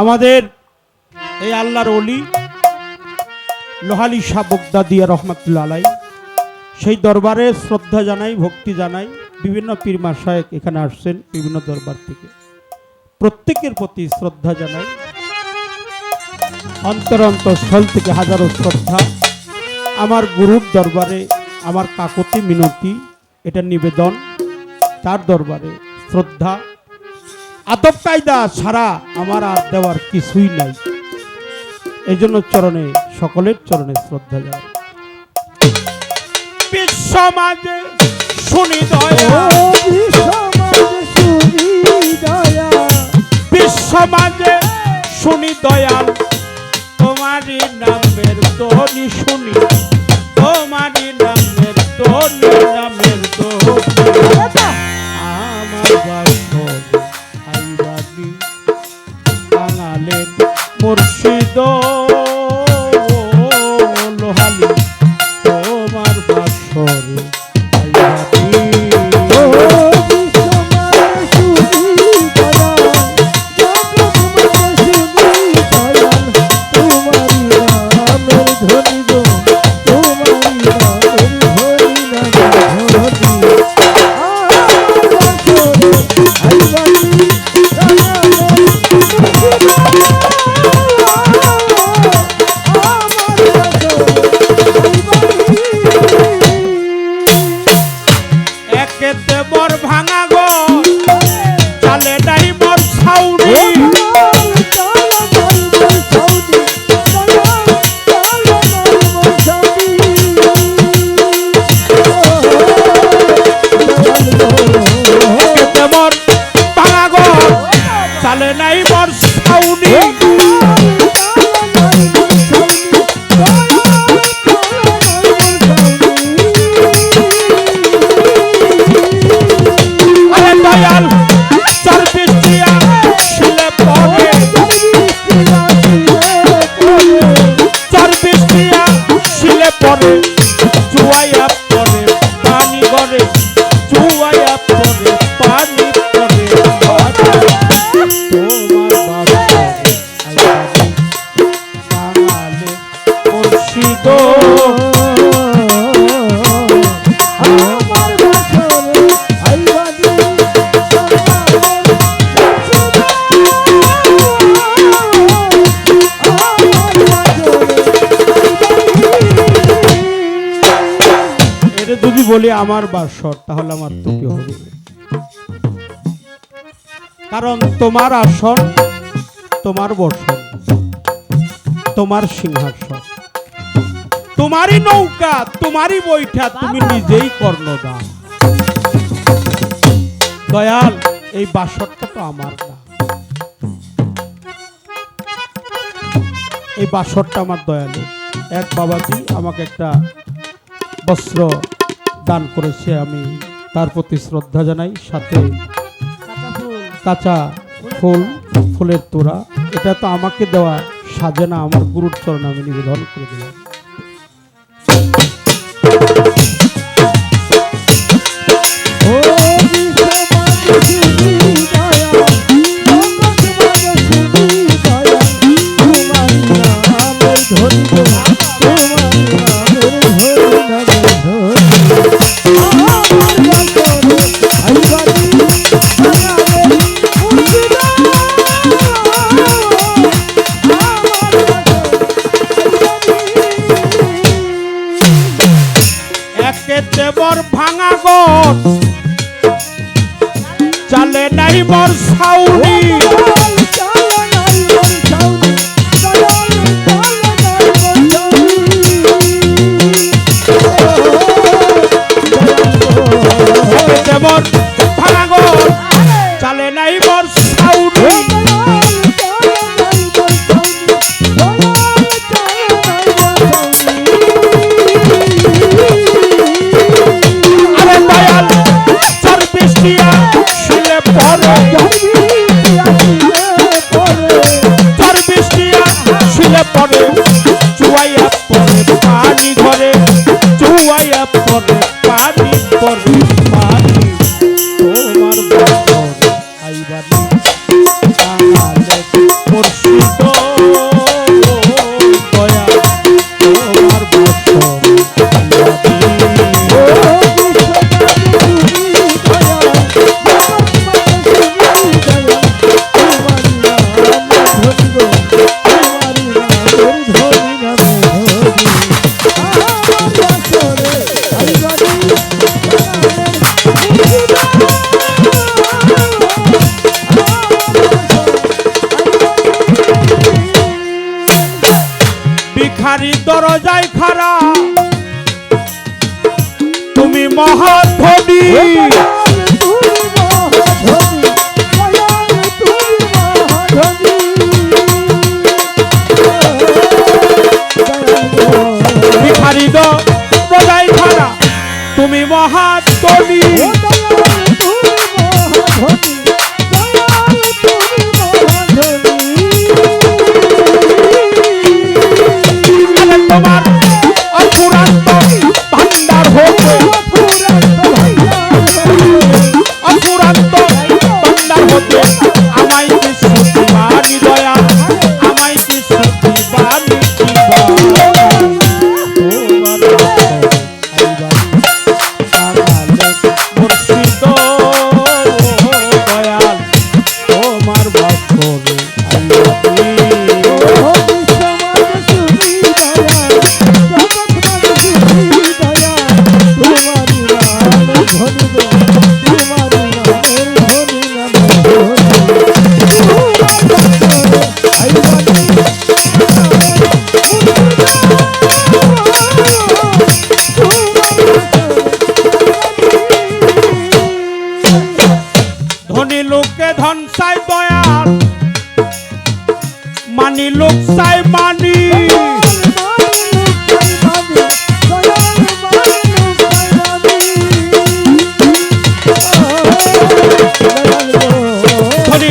আমাদের এই আল্লাহর অলি লোহালি শাহ বগদাদিয়া রহমতুল্লা আলাই। সেই দরবারে শ্রদ্ধা জানাই, ভক্তি জানাই। বিভিন্ন পীর মাসায়েক এখানে আসছেন বিভিন্ন দরবার থেকে। প্রত্যেকের প্রতি শ্রদ্ধা জানাই। অন্তর অন্তঃস্থল থেকে হাজারো শ্রদ্ধা। আমার গুরুর দরবারে আমার কাকতি মিনতি, এটা নিবেদন। তার দরবারে শ্রদ্ধা। আদব কায়দা ছাড়া আমার আর দেওয়ার কিছুই নাই। এই জন্য চরণে, সকলের চরণে শ্রদ্ধা যায় বিশ্ব মাঝে শুনি দয়া বিশ্ব শুনি দয়াল তোমারই নামের ধ্বনি শুনি। তোমারই নামের ধ্বনি নামের mundo. নাই মোর এটা যদি বলি আমার বাসর তাহলে আমার তো কি হবে কারণ তোমার আসন, তোমার বসন তোমার সিংহাসন। তোমারই নৌকা তোমারই বৈঠা তুমি নিজেই কর্ণদান দয়াল এই বাসরটা তো আমার না। এই বাসরটা আমার দয়ালু এক বাবাজি আমাকে একটা বস্ত্র দান করেছে আমি তার প্রতি শ্রদ্ধা জানাই। সাথে কাঁচা ফুল ফুলের তোড়া। এটা তো আমাকে দেওয়া সাজে না আমার গুরুর চরণ আমি নিবেদন করে দিলাম। Thank you. how চুয়াইয়া পড়ে পানি পড়ে যায় খারা তুমি মহাধবী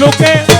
লোকে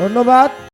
ধন্যবাদ।